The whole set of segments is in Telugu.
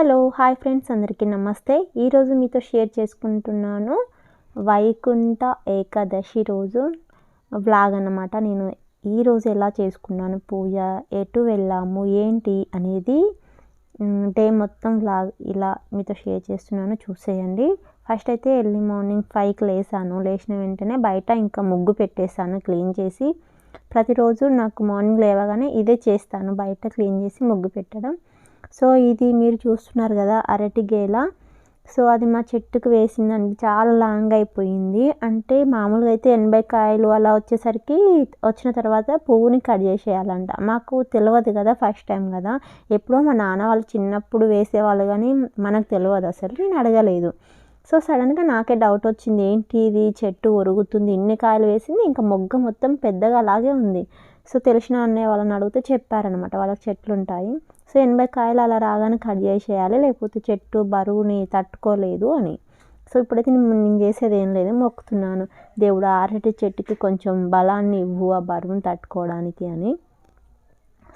హలో హాయ్ ఫ్రెండ్స్ అందరికీ నమస్తే. ఈరోజు మీతో షేర్ చేసుకుంటున్నాను వైకుంఠ ఏకాదశి రోజు వ్లాగ్ అన్నమాట. నేను ఈరోజు ఎలా చేసుకున్నాను పూజ ఎటు వెళ్ళాము ఏంటి అనేది డే మొత్తం వ్లాగ్ ఇలా మీతో షేర్ చేస్తున్నాను. చూసేయండి. ఫస్ట్ అయితే ఎర్లీ మార్నింగ్ ఫైవ్కి లేసాను. లేచిన వెంటనే బయట ఇంకా ముగ్గు పెట్టేశాను క్లీన్ చేసి. ప్రతిరోజు నాకు మార్నింగ్ లేవగానే ఇదే చేస్తాను బయట క్లీన్ చేసి ముగ్గు పెట్టడం. సో ఇది మీరు చూస్తున్నారు కదా అరటిగేల సో అది మా చెట్టుకు వేసిందండి. చాలా లాంగ్ అయిపోయింది. అంటే మామూలుగా అయితే ఎనభై కాయలు అలా వచ్చేసరికి వచ్చిన తర్వాత పువ్వుని కట్ చేసేయాలంట. మాకు తెలియదు కదా ఫస్ట్ టైం కదా. ఎప్పుడో మా నాన్న వాళ్ళు చిన్నప్పుడు వేసేవాళ్ళు కానీ మనకు తెలియదు అసలు. నేను అడగలేదు. సో సడన్గా నాకే డౌట్ వచ్చింది ఏంటి ఇది? చెట్టు ఒరుగుతుంది ఇన్ని కాయలు వేసింది ఇంకా మొగ్గ మొత్తం పెద్దగా అలాగే ఉంది. సో తెలిసిన అన్నయ్య వాళ్ళని అడిగితే చెప్పారనమాట వాళ్ళకి చెట్లు ఉంటాయి సో ఎనభై కాయలు అలా రాగానే కట్ చేసేయాలి లేకపోతే చెట్టు బరువుని తట్టుకోలేదు అని. సో ఇప్పుడైతే నేను నేను చేసేది ఏం లేదు మొక్కుతున్నాను. దేవుడు ఆరటి చెట్టుకి కొంచెం బలాన్ని ఇవ్వు ఆ బరువుని తట్టుకోవడానికి అని.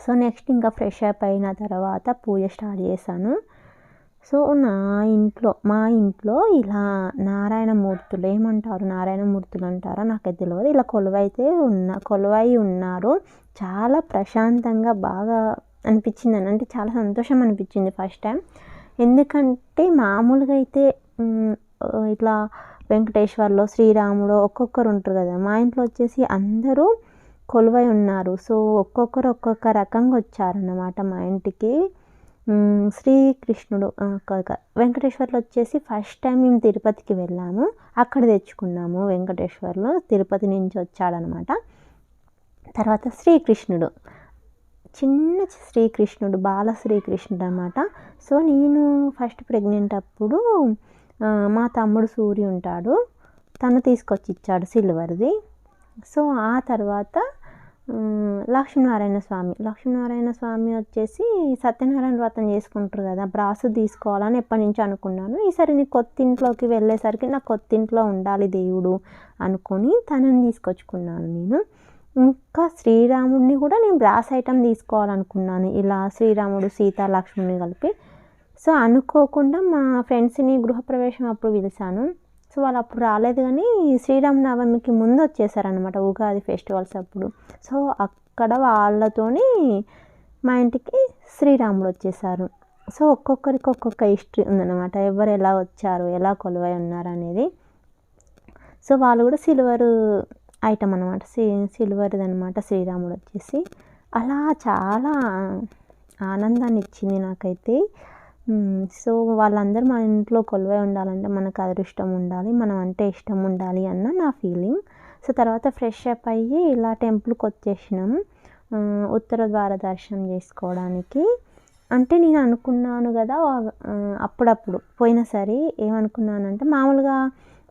సో నెక్స్ట్ ఇంకా ఫ్రెష్ అప్ అయిన తర్వాత పూజ స్టార్ట్ చేశాను. సో నా ఇంట్లో మా ఇంట్లో ఇలా నారాయణ మూర్తులు ఏమంటారు? నారాయణ మూర్తులు అంటారా నాకైతే తెలియదు ఇలా కొలువైతే ఉన్న కొలువై ఉన్నారు. చాలా ప్రశాంతంగా బాగా అనిపించింది అని అంటే చాలా సంతోషం అనిపించింది ఫస్ట్ టైం. ఎందుకంటే మామూలుగా అయితే ఇట్లా వెంకటేశ్వర్లో శ్రీరాముడు ఒక్కొక్కరు ఉంటారు కదా. మా ఇంట్లో వచ్చేసి అందరూ కొలువై ఉన్నారు. సో ఒక్కొక్కరు ఒక్కొక్క రకంగా వచ్చారన్నమాట మా ఇంటికి. శ్రీకృష్ణుడు వెంకటేశ్వర్లో వచ్చేసి ఫస్ట్ టైం మేము తిరుపతికి వెళ్ళాము. అక్కడ తెచ్చుకున్నాము వెంకటేశ్వర్లో. తిరుపతి నుంచి వచ్చాడనమాట. తర్వాత శ్రీకృష్ణుడు. చిన్న శ్రీకృష్ణుడు బాల శ్రీకృష్ణుడు అనమాట సో నేను ఫస్ట్ ప్రెగ్నెంట్ అప్పుడు మా తమ్ముడు సూర్య ఉంటాడు. తను తీసుకొచ్చి ఇచ్చాడు సిల్వర్ది సో ఆ తర్వాత లక్ష్మీనారాయణ స్వామి. లక్ష్మీనారాయణ స్వామి వచ్చేసి సత్యనారాయణ వ్రతం చేసుకుంటారు కదా. బ్రాసు తీసుకోవాలని ఎప్పటి నుంచి అనుకున్నాను. ఈసారి నీ కొత్త ఇంట్లోకి వెళ్ళేసరికి నాకు కొత్త ఇంట్లో ఉండాలి దేవుడు అనుకొని తనని తీసుకొచ్చుకున్నాను నేను. ఇంకా శ్రీరాముడిని కూడా నేను బ్రాస్ ఐటమ్ తీసుకోవాలనుకున్నాను. ఇలా శ్రీరాముడు సీత లక్ష్మణుని కలిపి. సో అనుకోకుండా మా ఫ్రెండ్స్ని గృహప్రవేశం అప్పుడు పిలిచాను. సో వాళ్ళు అప్పుడు రాలేదు కానీ శ్రీరామనవమికి ముందు వచ్చేసారనమాట ఉగాది ఫెస్టివల్స్ అప్పుడు. సో అక్కడ వాళ్ళతోని మా ఇంటికి శ్రీరాముడు వచ్చేసారు. సో ఒక్కొక్కరికి ఒక్కొక్క హిస్టరీ ఉందన్నమాట. ఎవరు ఎలా వచ్చారు ఎలా కొలువై ఉన్నారు అనేది. సో వాళ్ళు కూడా సిల్వర్ ఐటమ్ అనమాట సి సిల్వర్ది అనమాట శ్రీరాముడు వచ్చేసి. అలా చాలా ఆనందాన్ని ఇచ్చింది నాకైతే. సో వాళ్ళందరూ మన ఇంట్లో కొలువై ఉండాలంటే మనకు అదృష్టం ఉండాలి మనం అంటే ఇష్టం ఉండాలి అన్న నా ఫీలింగ్. సో తర్వాత ఫ్రెష్ అప్ అయ్యి ఇలా టెంపుల్కి వచ్చేసినాం. ఉత్తర ద్వార దర్శనం చేసుకోవడానికి. అంటే నేను అనుకున్నాను కదా అప్పుడప్పుడు. పోయినసరి ఏమనుకున్నానంటే మామూలుగా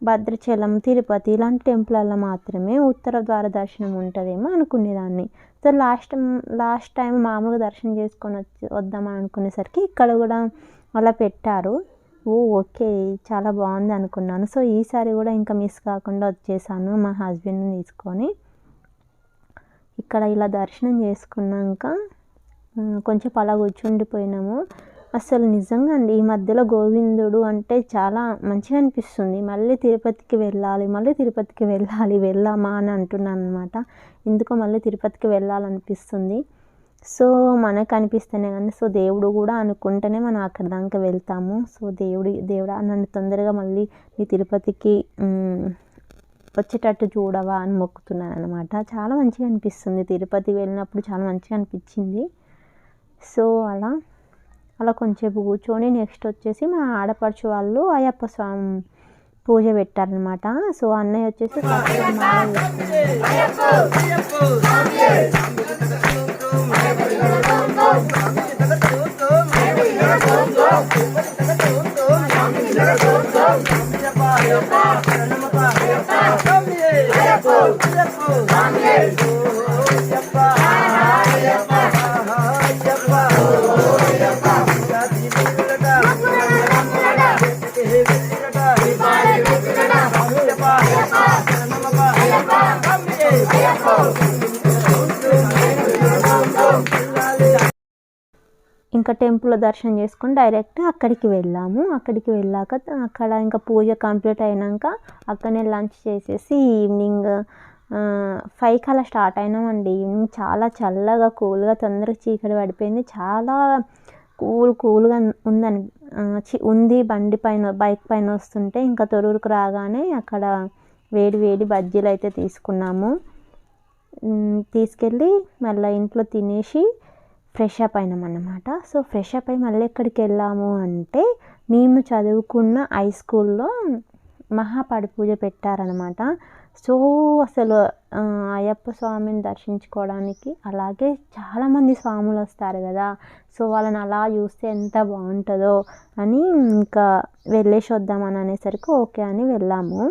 భద్రాచలం తిరుపతి ఇలాంటి టెంపుల్లో మాత్రమే ఉత్తర ద్వార దర్శనం ఉంటుందేమో అనుకునేదాన్ని. సో లాస్ట్ లాస్ట్ టైం మామూలుగా దర్శనం చేసుకొని వచ్చి వద్దామని అనుకునేసరికి ఇక్కడ కూడా అలా పెట్టారు. ఓ ఓకే చాలా బాగుంది అనుకున్నాను. సో ఈసారి కూడా ఇంకా మిస్ కాకుండా వచ్చేసాను మా హస్బెండ్ని తీసుకొని. ఇక్కడ ఇలా దర్శనం చేసుకున్నాక కొంచెం అలా కూర్చుండిపోయినాము. అసలు నిజంగా అండి ఈ మధ్యలో గోవిందుడు అంటే చాలా మంచిగా అనిపిస్తుంది. మళ్ళీ తిరుపతికి వెళ్ళాలి మళ్ళీ తిరుపతికి వెళ్ళాలి వెళ్దామా అని అంటున్నాను అనమాట ఎందుకో మళ్ళీ తిరుపతికి వెళ్ళాలనిపిస్తుంది. సో మనకు అనిపిస్తేనే కానీ సో దేవుడు కూడా అనుకుంటేనే మనం అక్కడ దాకా వెళ్తాము. సో దేవుడి దేవుడా నన్ను తొందరగా మళ్ళీ ఈ తిరుపతికి వచ్చేటట్టు చూడవా అని మొక్కుతున్నాను అనమాట చాలా మంచిగా అనిపిస్తుంది. తిరుపతి వెళ్ళినప్పుడు చాలా మంచిగా అనిపించింది. సో అలా అలా కొంచెంసేపు కూర్చొని నెక్స్ట్ వచ్చేసి మా ఆడపడుచు వాళ్ళు అయ్యప్ప స్వామి పూజ పెట్టారనమాట సో అన్నయ్య వచ్చేసి ఇంకా టెంపుల్ దర్శనం చేసుకొని డైరెక్ట్ అక్కడికి వెళ్ళాము. అక్కడికి వెళ్ళాక అక్కడ ఇంకా పూజ కంప్లీట్ అయినాక అక్కడనే లంచ్ చేసేసి ఈవినింగ్ ఫైవ్కి అలా స్టార్ట్ అయినామండి. ఈవినింగ్ చాలా చల్లగా కూల్గా తొందరగా చీకటి పడిపోయింది. చాలా కూల్ కూల్గా ఉందని చి ఉంది బండి పైన బైక్ పైన వస్తుంటే ఇంకా తొరూరుకు రాగానే అక్కడ వేడి వేడి బజ్జీలు అయితే తీసుకున్నాము. తీసుకెళ్ళి మళ్ళీ ఇంట్లో తినేసి ఫ్రెష్ అప్ అయినాం అన్నమాట. సో ఫ్రెష్ అప్ అయి మళ్ళీ ఎక్కడికి వెళ్ళాము అంటే మేము చదువుకున్న హై స్కూల్లో మహాపడి పూజ పెట్టారనమాట సో అసలు అయ్యప్ప స్వామిని దర్శించుకోవడానికి అలాగే చాలామంది స్వాములు వస్తారు కదా. సో వాళ్ళని అలా చూస్తే ఎంత బాగుంటుందో అని ఇంకా వెళ్ళేసి వద్దామని అనేసరికి ఓకే అని వెళ్ళాము.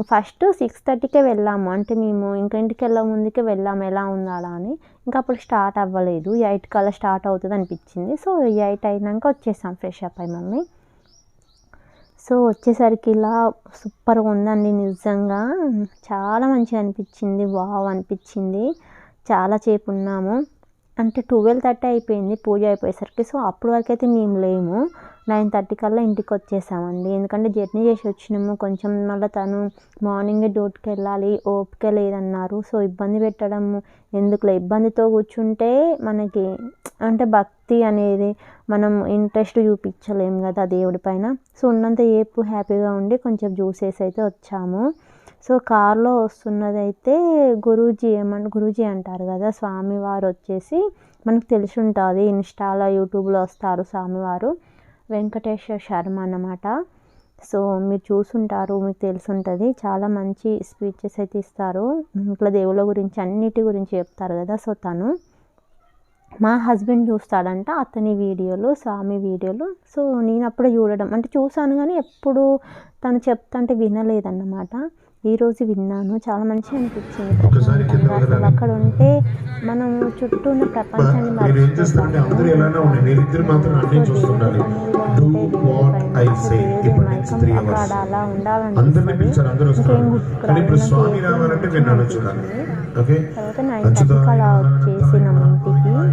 ఫస్ట్ సిక్స్ థర్టీకే వెళ్ళాము. అంటే మేము ఇంకా ఇంటికి వెళ్ళే ముందుకే వెళ్ళాము. ఎలా ఉండాలా అని. ఇంకా అప్పుడు స్టార్ట్ అవ్వలేదు. ఎయిట్ కల్లా స్టార్ట్ అవుతుంది అనిపించింది. సో ఎయిట్ అయినాక వచ్చేసాం ఫ్రెష్ అప్ అయి మమ్మీ. సో వచ్చేసరికి ఇలా సూపర్గా ఉందండి నిజంగా. చాలా మంచిగా అనిపించింది. వావ్ అనిపించింది. చాలా సేపు ఉన్నాము. అంటే ట్వెల్వ్ థర్టీ అయిపోయింది పూజ అయిపోయేసరికి. సో అప్పటి వరకు అయితే మేము లేము. నైన్ థర్టీ కల్లా ఇంటికి వచ్చేసామండి. ఎందుకంటే జర్నీ చేసి వచ్చినాము. కొంచెం మళ్ళీ తను మార్నింగే డ్యూటీకి వెళ్ళాలి ఓపిక లేదన్నారు. సో ఇబ్బంది పెట్టడం ఎందుకులే? ఇబ్బందితో కూర్చుంటే మనకి అంటే భక్తి అనేది మనం ఇంట్రెస్ట్ చూపించలేము కదా దేవుడి పైన. సో ఉన్నంత ఏపు హ్యాపీగా ఉండి కొంచెం జ్యూసెస్ అయితే వచ్చాము. సో కార్లో వస్తున్నదైతే గురూజీ ఏమంట గురూజీ అంటారు కదా స్వామివారు వచ్చేసి మనకు తెలిసి ఉంటుంది ఇన్స్టాలో యూట్యూబ్లో వస్తారు స్వామివారు. వెంకటేశ్వర శర్మ అన్నమాట. సో మీరు చూసుంటారు మీకు తెలిసి ఉంటుంది చాలా మంచి స్పీచెస్ అయితే ఇస్తారు. ఇంట్లో దేవుళ్ళ గురించి అన్నిటి గురించి చెప్తారు కదా సో తను. మా హస్బెండ్ చూస్తాడంట అతని వీడియోలు స్వామి వీడియోలు. సో నేను అప్పుడు చూడడం అంటే చూసాను కానీ ఎప్పుడు తను చెప్తా అంటే వినలేదన్నమాట. ఈరోజు విన్నాను. చాలా మంచిగా అనిపించింది. అసలు అక్కడ ఉంటే మనం చుట్టూ ఉన్న ప్రపంచాన్ని అక్కడ అవర్స్ అలా ఇంకేం గుర్తుకు తర్వాత నైన్ థర్టీకి ఇంటికి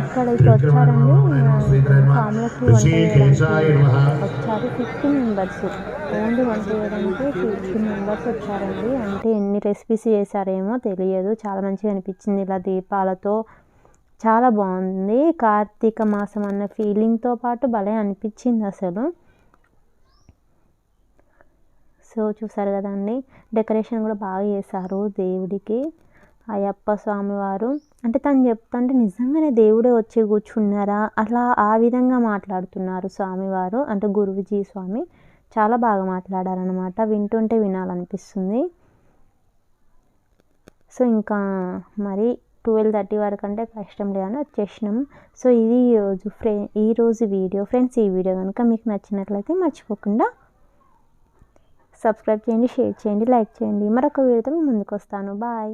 ఇక్కడ ఇట్లా వచ్చారండి ఫామ్లకి వంట చేయడానికి వచ్చారు ఫిఫ్టీన్ మెంబర్స్ ఓన్లీ వంట చేయడానికి ఫిఫ్టీన్ మెంబర్స్ వచ్చారండి అంటే ఎన్ని రెసిపీస్ చేశారేమో తెలియదు చాలా మంచిగా అనిపించింది ఇలా దీపాలతో చాలా బాగుంది కార్తీక మాసం అన్న ఫీలింగ్తో పాటు భలే అనిపించింది అసలు సో చూసారు కదండి డెకరేషన్ కూడా బాగా చేశారు దేవుడికి. అయ్యప్ప స్వామివారు. అంటే తను చెప్తుంటే నిజంగానే దేవుడే వచ్చి కూర్చున్నారా? అలా ఆ విధంగా మాట్లాడుతున్నారు స్వామివారు. అంటే గురువుజీ స్వామి చాలా బాగా మాట్లాడారనమాట వింటుంటే వినాలనిపిస్తుంది. సో ఇంకా మరి ట్వెల్వ్ థర్టీ వరకు అంటే కష్టం లేదని వచ్చేసినాం. సో ఇది ఈరోజు ఫ్రె ఈరోజు వీడియో. ఫ్రెండ్స్ ఈ వీడియో కనుక మీకు నచ్చినట్లయితే మర్చిపోకుండా సబ్స్క్రైబ్ చేయండి షేర్ చేయండి లైక్ చేయండి. మరొక వీడియోతో ముందుకు వస్తాను. బాయ్.